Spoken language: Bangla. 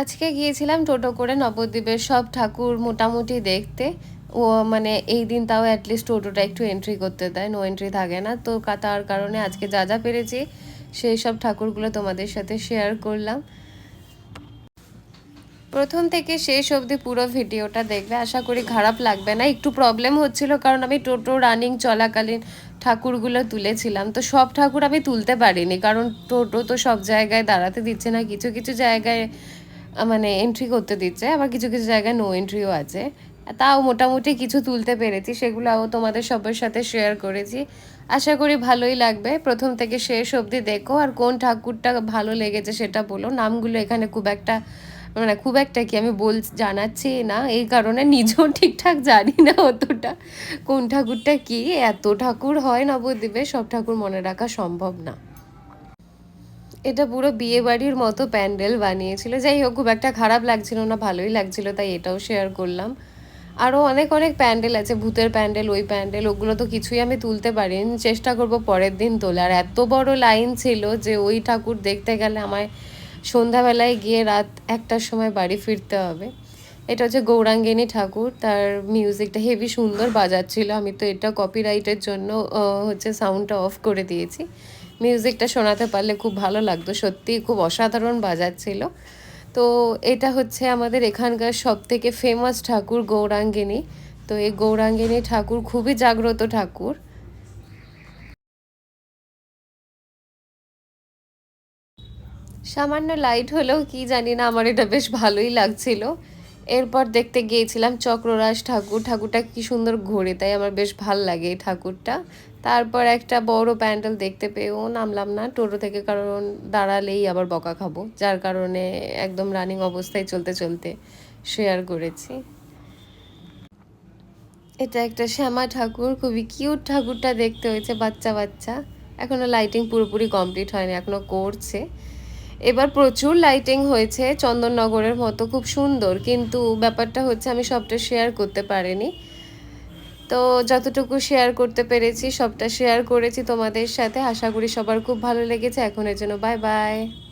আজকে গিয়েছিলাম টোটো করে নবদ্বীপের সব ঠাকুর মোটামুটি দেখতে। ও মানে এই দিন তাও অ্যাটলিস্ট টোটোটা একটু এন্ট্রি করতে দেয় নো এন্ট্রি থাকে না। তো তার কারণে আজকে যা যা পেরেছি, সেই সব ঠাকুরগুলো তোমাদের সাথে শেয়ার করলাম। প্রথম থেকে শেষ অবধি পুরো ভিডিওটা দেখবে। আশা করি খারাপ লাগবে না। একটু প্রবলেম হচ্ছিল কারণ আমি টোটো রানিং চলাকালীন ঠাকুরগুলো তুলেছিলাম। তো সব ঠাকুর আমি তুলতে পারিনি, কারণ টোটো তো সব জায়গায় দাঁড়াতে দিচ্ছে না। কিছু কিছু জায়গায় মানে এন্ট্রি করতে দিচ্ছে। আবার কিছু কিছু জায়গায় নো এন্ট্রিও আছে। তাও মোটামুটি কিছু তুলতে পেরেছি। সেগুলোও তোমাদের সবার সাথে শেয়ার করেছি। আশা করি ভালোই লাগবে। প্রথম থেকে শেষ অবধি দেখো। আর কোন ঠাকুরটা ভালো লেগেছে সেটা বলো। নামগুলো এখানে খুব একটা মানে খুব একটা কি আমি বল, জানাচ্ছি না। এই কারণে নিজেও ঠিকঠাক জানি না অতটা কোন ঠাকুরটা কি। এত ঠাকুর হয় নবদ্বীপে, সব ঠাকুর মনে রাখা সম্ভব না। এটা পুরো বিয়ে বাড়ির মতো প্যান্ডেল বানিয়েছিল। যাই হোক, খুব একটা খারাপ লাগছিল না, ভালোই লাগছিল, তাই এটাও শেয়ার করলাম। আরও অনেক অনেক প্যান্ডেল আছে, ভূতের প্যান্ডেল, ওই প্যান্ডেল, ওগুলো তো কিছুই আমি তুলতে পারিনি। চেষ্টা করব পরের দিন তোলার। এত বড় লাইন ছিল যে ওই ঠাকুর দেখতে গেলে আমায় সন্ধ্যাবেলায় গিয়ে রাত একটার সময় বাড়ি ফিরতে হবে। এটা হচ্ছে গৌরাঙ্গিনী ঠাকুর, তার মিউজিকটা হেভি সুন্দর বাজাচ্ছিল। আমি তো এটা কপিরাইটের জন্য হচ্ছে সাউন্ডটা অফ করে দিয়েছি। মিউজিকটা শোনাতে পারলে খুব ভালো লাগতো, সত্যি খুব অসাধারণ বাজাচ্ছিল। তো এটা হচ্ছে আমাদের এখানকার সব থেকে ফেমাস ঠাকুর গৌরাঙ্গিনী। তো এই গৌরাঙ্গিনী ঠাকুর খুবই জাগ্রত ঠাকুর। সামান্য লাইট হলেও কি জানি না, আমার এটা বেশ ভালোই লাগছিল। এরপর দেখতে গিয়েছিলাম চক্ররাজ ঠাকুর। ঠাকুরটা কি সুন্দর ঘোরে তাই আমার বেশ ভালো লাগে এই ঠাকুরটা। তারপর একটা বড় প্যান্ডেল দেখতে পেয়েও নামলাম না, টোটো থেকে কারণ দাঁড়ালেই আবার বকা খাব, যার কারণে একদম রানিং অবস্থায় চলতে চলতে শেয়ার করেছি। এটা একটা শ্যামা ঠাকুর, খুবই কিউট ঠাকুরটা দেখতে হয়েছে, বাচ্চা বাচ্চা। এখনও লাইটিং পুরোপুরি কমপ্লিট হয়নি, এখনও করছে। এবার প্রচুর লাইটিং হয়েছে চন্দননগরের মতো, খুব সুন্দর। কিন্তু ব্যাপারটা হচ্ছে আমি সবটা শেয়ার করতে পারিনি। তো যতটুকু শেয়ার করতে পেরেছি, সবটা শেয়ার করেছি তোমাদের সাথে। আশা করি সবার খুব ভালো লেগেছে। এখন এর জন্য বাই বাই